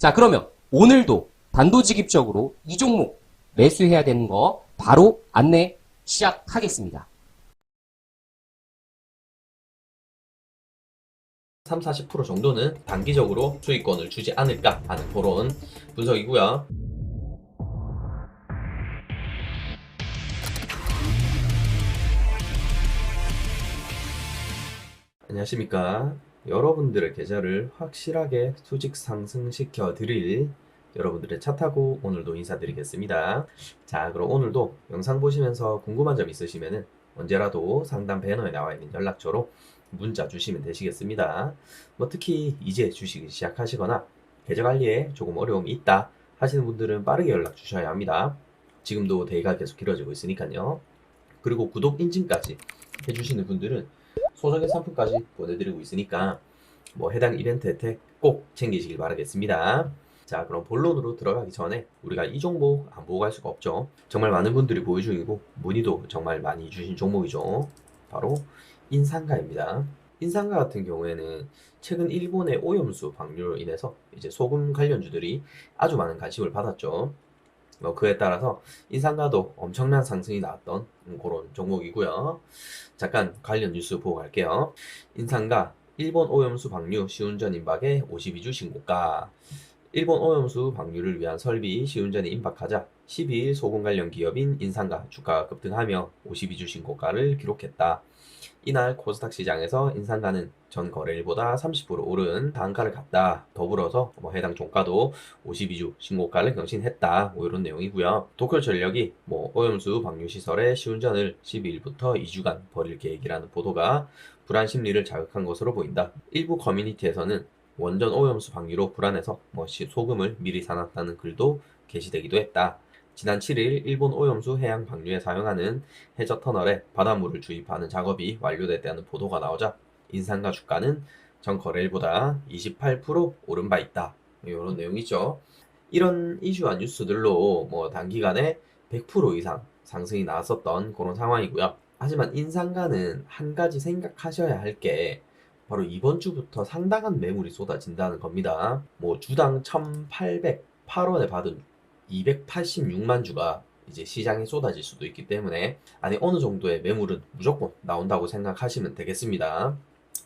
자 그러면 오늘도 단도직입적으로 이 종목 매수해야 되는 거 바로 안내 시작하겠습니다. 3, 40% 정도는 단기적으로 수익권을 주지 않을까 하는 그런 분석이고요. 안녕하십니까. 여러분들의 계좌를 확실하게 수직 상승시켜 드릴 여러분들의 차 타고 오늘도 인사드리겠습니다. 자, 그럼 오늘도 영상 보시면서 궁금한 점 있으시면은 언제라도 상담 배너에 나와 있는 연락처로 문자 주시면 되시겠습니다. 뭐 특히 이제 주식을 시작하시거나 계좌 관리에 조금 어려움이 있다 하시는 분들은 빠르게 연락 주셔야 합니다. 지금도 대기가 계속 길어지고 있으니까요. 그리고 구독 인증까지 해주시는 분들은 소정의 상품까지 보내드리고 있으니까 뭐 해당 이벤트 혜택 꼭 챙기시길 바라겠습니다. 자, 그럼 본론으로 들어가기 전에 우리가 이 종목 안 보고 갈 수가 없죠. 정말 많은 분들이 보유 중이고 문의도 정말 많이 주신 종목이죠. 바로 인상가입니다. 인상가 같은 경우에는 최근 일본의 오염수 방류로 인해서 이제 소금 관련주들이 아주 많은 관심을 받았죠. 뭐 그에 따라서 인상가도 엄청난 상승이 나왔던 그런 종목이고요. 잠깐 관련 뉴스 보고 갈게요. 인상가 일본 오염수 방류 시운전 임박에 52주 신고가 일본 오염수 방류를 위한 설비 시운전이 임박하자 12일 소금 관련 기업인 인상가 주가가 급등하며 52주 신고가를 기록했다. 이날 코스닥 시장에서 인상가는 전 거래일보다 30% 오른 단가를 갔다. 더불어서 뭐 해당 종가도 52주 신고가를 경신했다. 뭐 이런 내용이고요. 도쿄전력이 뭐 오염수 방류 시설의 시운전을 12일부터 2주간 벌일 계획이라는 보도가 불안 심리를 자극한 것으로 보인다. 일부 커뮤니티에서는 원전 오염수 방류로 불안해서 뭐 시- 소금을 미리 사놨다는 글도 게시되기도 했다. 지난 7일 일본 오염수 해양 방류에 사용하는 해저 터널에 바닷물을 주입하는 작업이 완료됐다는 보도가 나오자 인상가 주가는 전 거래일보다 28% 오른 바 있다. 이런 내용이죠. 이런 이슈와 뉴스들로 뭐 단기간에 100% 이상 상승이 나왔었던 그런 상황이고요. 하지만 인상가는 한 가지 생각하셔야 할 게 바로 이번 주부터 상당한 매물이 쏟아진다는 겁니다. 뭐 주당 1,808원에 받은 286만 주가 이제 시장에 쏟아질 수도 있기 때문에 안에 어느 정도의 매물은 무조건 나온다고 생각하시면 되겠습니다.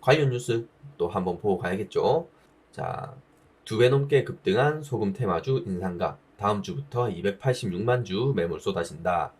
관련 뉴스 또 한번 보고 가야겠죠. 자, 두 배 넘게 급등한 소금 테마주 인상가 다음 주부터 286만 주 매물 쏟아진다.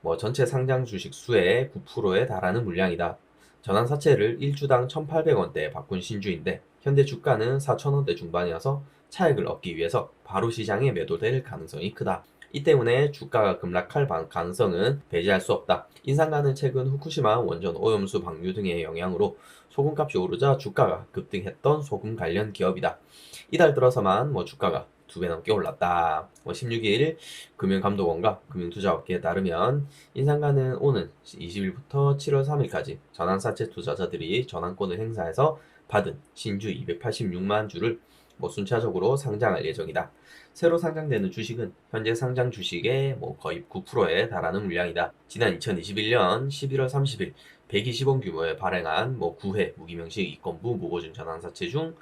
뭐 전체 상장 주식 수의 9%에 달하는 물량이다. 전환 사채를 1주당 1,800원대에 바꾼 신주인데 현재 주가는 4,000원대 중반이어서 차익을 얻기 위해서 바로 시장에 매도될 가능성이 크다. 이 때문에 주가가 급락할 방- 가능성은 배제할 수 없다. 인상가는 최근 후쿠시마 원전 오염수 방류 등의 영향으로 소금값이 오르자 주가가 급등했던 소금 관련 기업이다. 이달 들어서만 뭐 주가가 두 배 넘게 올랐다. 뭐 16일 금융감독원과 금융투자업계에 따르면 인상가는 오는 20일부터 7월 3일까지 전환사채 투자자들이 전환권을 행사해서 받은 신주 286만 주를 뭐 순차적으로 상장할 예정이다. 새로 상장되는 주식은 현재 상장 주식의 뭐 거의 9%에 달하는 물량이다. 지난 2021년 11월 30일 120원 규모의 발행한 뭐 9회 무기명식 이건부 무보증 전환사채 중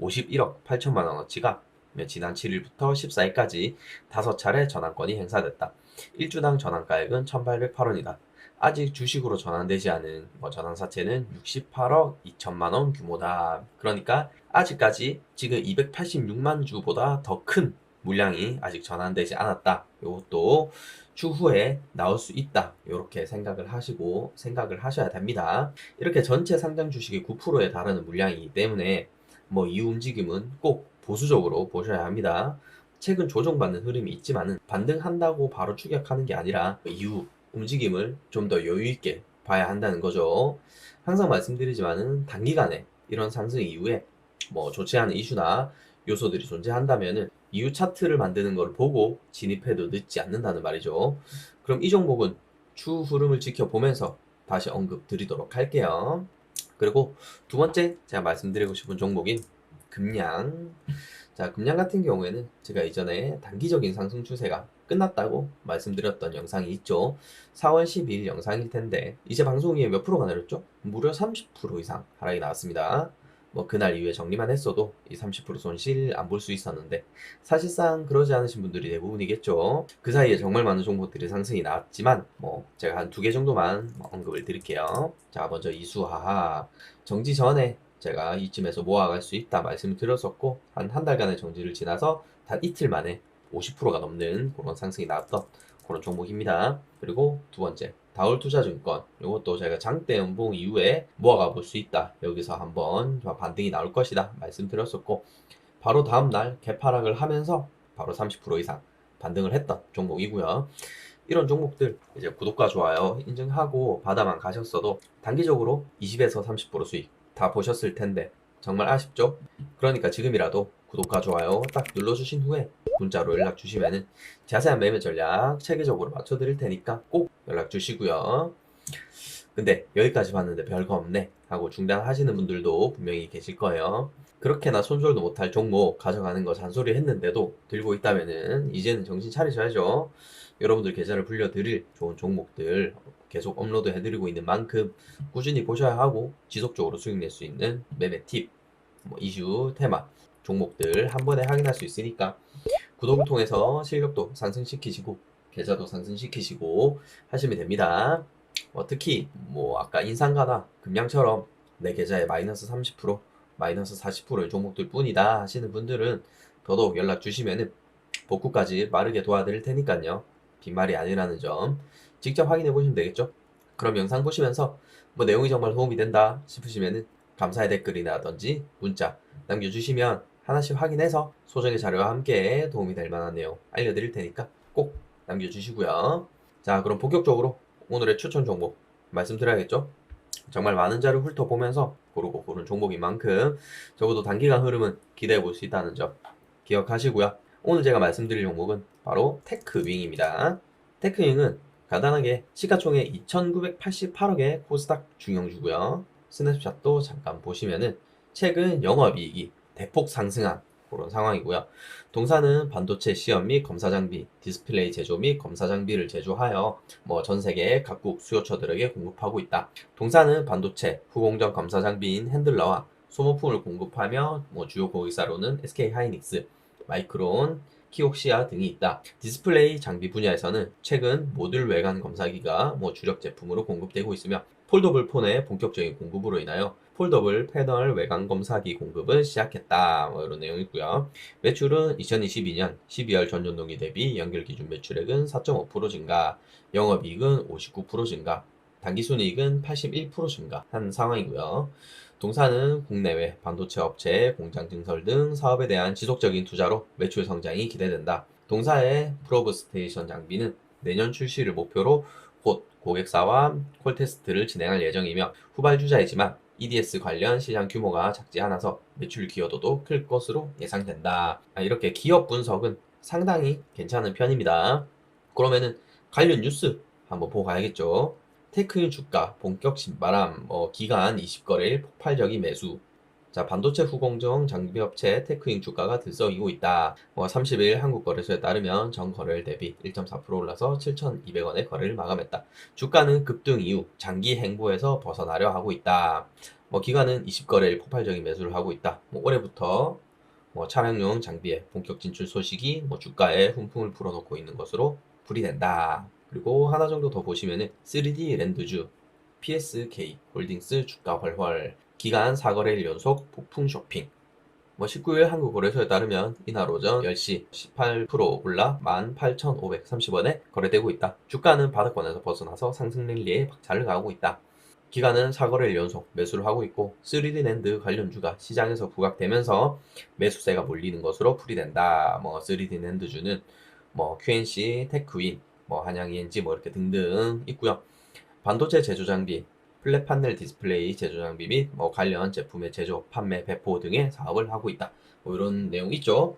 51억 8천만 원어치가 지난 7일부터 14일까지 5차례 전환권이 행사됐다. 1주당 전환가액은 1,808원이다. 아직 주식으로 전환되지 않은 뭐 전환사채는 68억 2천만 원 규모다. 그러니까 아직까지 지금 286만 주보다 더 큰 물량이 아직 전환되지 않았다. 이것도 추후에 나올 수 있다. 이렇게 생각을 하시고 생각을 하셔야 됩니다. 이렇게 전체 상장 주식의 9%에 달하는 물량이기 때문에 뭐 이 움직임은 꼭 보수적으로 보셔야 합니다. 최근 조정받는 흐름이 있지만은 반등한다고 바로 추격하는 게 아니라 이후 움직임을 좀 더 여유 있게 봐야 한다는 거죠. 항상 말씀드리지만은 단기간에 이런 상승 이후에 뭐 좋지 않은 이슈나 요소들이 존재한다면은 이후 차트를 만드는 걸 보고 진입해도 늦지 않는다는 말이죠. 그럼 이 종목은 추후 흐름을 지켜보면서 다시 언급 드리도록 할게요. 그리고 두 번째 제가 말씀드리고 싶은 종목인 금양. 자, 금양 같은 경우에는 제가 이전에 단기적인 상승 추세가 끝났다고 말씀드렸던 영상이 있죠. 4월 12일 영상일 텐데 이제 방송 이후에 몇 프로가 내렸죠? 무려 30% 이상 하락이 나왔습니다. 뭐 그날 이후에 정리만 했어도 이 30% 손실 안 볼 수 있었는데 사실상 그러지 않으신 분들이 대부분이겠죠. 그 사이에 정말 많은 종목들이 상승이 나왔지만 뭐 제가 한 두 개 정도만 뭐 언급을 드릴게요. 자 먼저 이수하하 정지 전에 제가 이쯤에서 모아갈 수 있다 말씀을 드렸었고 한 한 달간의 정지를 지나서 단 이틀 만에 50%가 넘는 그런 상승이 나왔던 그런 종목입니다. 그리고 두 번째 다울 투자 증권 이것도 제가 장대 연봉 이후에 모아가 볼 수 있다. 여기서 한번 반등이 나올 것이다 말씀드렸었고 바로 다음 날 개파락을 하면서 바로 30% 이상 반등을 했던 종목이고요. 이런 종목들 이제 구독과 좋아요 인증하고 받아만 가셨어도 단기적으로 20에서 30% 수익 다 보셨을 텐데 정말 아쉽죠? 그러니까 지금이라도 구독과 좋아요 딱 눌러주신 후에 문자로 연락 주시면은 자세한 매매 전략 체계적으로 맞춰드릴 테니까 꼭 연락 주시고요. 근데 여기까지 봤는데 별거 없네 하고 중단하시는 분들도 분명히 계실 거예요. 그렇게나 손절도 못할 종목 가져가는 거 잔소리 했는데도 들고 있다면은 이제는 정신 차리셔야죠. 여러분들 계좌를 불려드릴 좋은 종목들 계속 업로드 해드리고 있는 만큼 꾸준히 보셔야 하고 지속적으로 수익 낼 수 있는 매매 팁, 뭐 이슈, 테마, 종목들 한 번에 확인할 수 있으니까 구독을 통해서 실력도 상승시키시고 계좌도 상승시키시고 하시면 됩니다. 뭐 특히 뭐 아까 인상가나 금양처럼 내 계좌에 마이너스 30% 마이너스 40%의 종목들 뿐이다 하시는 분들은 더더욱 연락 주시면은 복구까지 빠르게 도와드릴 테니까요. 빈말이 아니라는 점 직접 확인해 보시면 되겠죠. 그럼 영상 보시면서 뭐 내용이 정말 도움이 된다 싶으시면은 감사의 댓글이나든지 문자 남겨주시면 하나씩 확인해서 소정의 자료와 함께 도움이 될 만한 내용 알려드릴 테니까 꼭 남겨주시고요. 자 그럼 본격적으로 오늘의 추천 종목 말씀드려야겠죠. 정말 많은 자료 훑어보면서 고르고 고른 종목인 만큼 적어도 단기간 흐름은 기대해 볼 수 있다는 점 기억하시고요. 오늘 제가 말씀드릴 종목은 바로 테크윙입니다. 테크윙은 간단하게 시가총액 2,988억의 코스닥 중형주고요. 스냅샷도 잠깐 보시면은 최근 영업이익이 대폭 상승한 그런 상황이고요. 동사는 반도체 시험 및 검사 장비, 디스플레이 제조 및 검사 장비를 제조하여 뭐 전 세계 각국 수요처들에게 공급하고 있다. 동사는 반도체, 후공정 검사 장비인 핸들러와 소모품을 공급하며 뭐 주요 고객사로는 SK 하이닉스, 마이크론, 키옥시아 등이 있다. 디스플레이 장비 분야에서는 최근 모듈 외관 검사기가 뭐 주력 제품으로 공급되고 있으며 폴더블 폰의 본격적인 공급으로 인하여 폴더블 패널 외관 검사기 공급을 시작했다. 뭐 이런 내용이 있고요. 매출은 2022년 12월 전년 동기 대비 연결 기준 매출액은 4.5% 증가, 영업이익은 59% 증가, 당기순이익은 81% 증가한 상황이고요. 동사는 국내외 반도체 업체, 공장 증설 등 사업에 대한 지속적인 투자로 매출 성장이 기대된다. 동사의 프로브 스테이션 장비는 내년 출시를 목표로 곧 고객사와 콜 테스트를 진행할 예정이며 후발주자이지만 EDS 관련 시장 규모가 작지 않아서 매출 기여도도 클 것으로 예상된다. 아, 이렇게 기업 분석은 상당히 괜찮은 편입니다. 그러면은 관련 뉴스 한번 보고 가야겠죠. 테크인 주가 본격 신바람, 뭐 기간 20거래일 폭발적인 매수. 자, 반도체 후공정 장비업체 테크인 주가가 들썩이고 있다. 뭐 30일 한국거래소에 따르면 전 거래일 대비 1.4% 올라서 7,200원의 거래를 마감했다. 주가는 급등 이후 장기 행보에서 벗어나려 하고 있다. 뭐 기간은 20거래일 폭발적인 매수를 하고 있다. 뭐 올해부터 뭐 차량용 장비의 본격 진출 소식이 뭐 주가에 훈풍을 불어넣고 있는 것으로 풀이된다. 그리고 하나 정도 더 보시면은 3D 랜드주, PSK 홀딩스 주가 훨훨, 기간 4거래일 연속 폭풍 쇼핑. 뭐 19일 한국거래소에 따르면 이날 오전 10시 18% 올라 18,530원에 거래되고 있다. 주가는 바닥권에서 벗어나서 상승 랠리에 박차를 가하고 있다. 기간은 4거래일 연속 매수를 하고 있고 3D 랜드 관련주가 시장에서 부각되면서 매수세가 몰리는 것으로 풀이된다. 뭐 3D 랜드주는 뭐 QNC, 테크윈, 뭐 한양 ENG 뭐 이렇게 등등 있고요. 반도체 제조 장비, 플랫 판넬 디스플레이 제조 장비 및 뭐 관련 제품의 제조, 판매, 배포 등의 사업을 하고 있다. 뭐 이런 내용 있죠.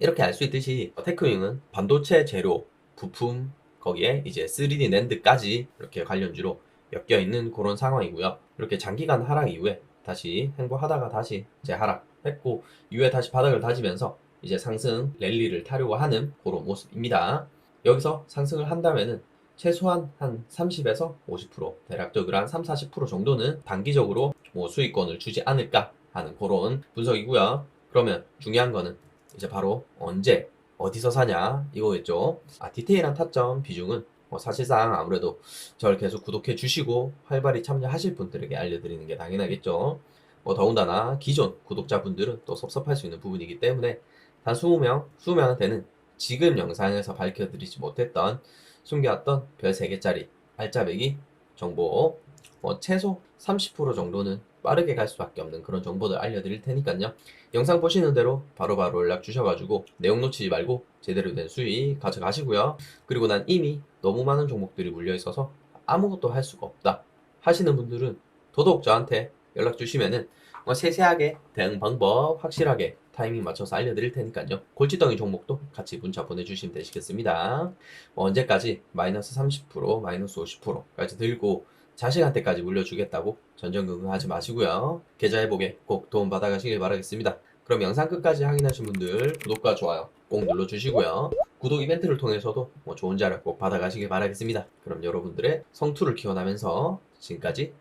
이렇게 알 수 있듯이 테크윙은 반도체 재료, 부품 거기에 이제 3D 랜드까지 이렇게 관련주로 엮여 있는 그런 상황이고요. 이렇게 장기간 하락 이후에 다시 행보하다가 다시 이제 하락했고 이후에 다시 바닥을 다지면서 이제 상승 랠리를 타려고 하는 그런 모습입니다. 여기서 상승을 한다면은 최소한 한 30에서 50% 대략적으로 한 3, 40% 정도는 단기적으로 뭐 수익권을 주지 않을까 하는 그런 분석이고요. 그러면 중요한 거는 이제 바로 언제 어디서 사냐 이거겠죠. 아 디테일한 타점 비중은 뭐 사실상 아무래도 저를 계속 구독해 주시고 활발히 참여하실 분들에게 알려드리는 게 당연하겠죠. 뭐 더군다나 기존 구독자분들은 또 섭섭할 수 있는 부분이기 때문에 단 20명, 20명한테는 지금 영상에서 밝혀드리지 못했던 숨겨왔던 별 3개짜리 알짜배기 정보 뭐 최소 30% 정도는 빠르게 갈 수밖에 없는 그런 정보들 알려드릴 테니까요. 영상 보시는 대로 바로 바로 연락 주셔가지고 내용 놓치지 말고 제대로 된 수익 가져가시고요. 그리고 난 이미 너무 많은 종목들이 물려 있어서 아무것도 할 수가 없다 하시는 분들은 더더욱 저한테 연락 주시면은 뭐 세세하게 대응 방법 확실하게 타이밍 맞춰서 알려드릴 테니까요. 골치덩이 종목도 같이 문자 보내주시면 되시겠습니다. 뭐 언제까지 마이너스 30% 마이너스 50%까지 들고 자식한테까지 물려주겠다고 전전긍긍하지 마시고요. 계좌 회복에 꼭 도움 받아가시길 바라겠습니다. 그럼 영상 끝까지 확인하신 분들 구독과 좋아요 꼭 눌러주시고요. 구독 이벤트를 통해서도 뭐 좋은 자료 꼭 받아가시길 바라겠습니다. 그럼 여러분들의 성투를 기원하면서 지금까지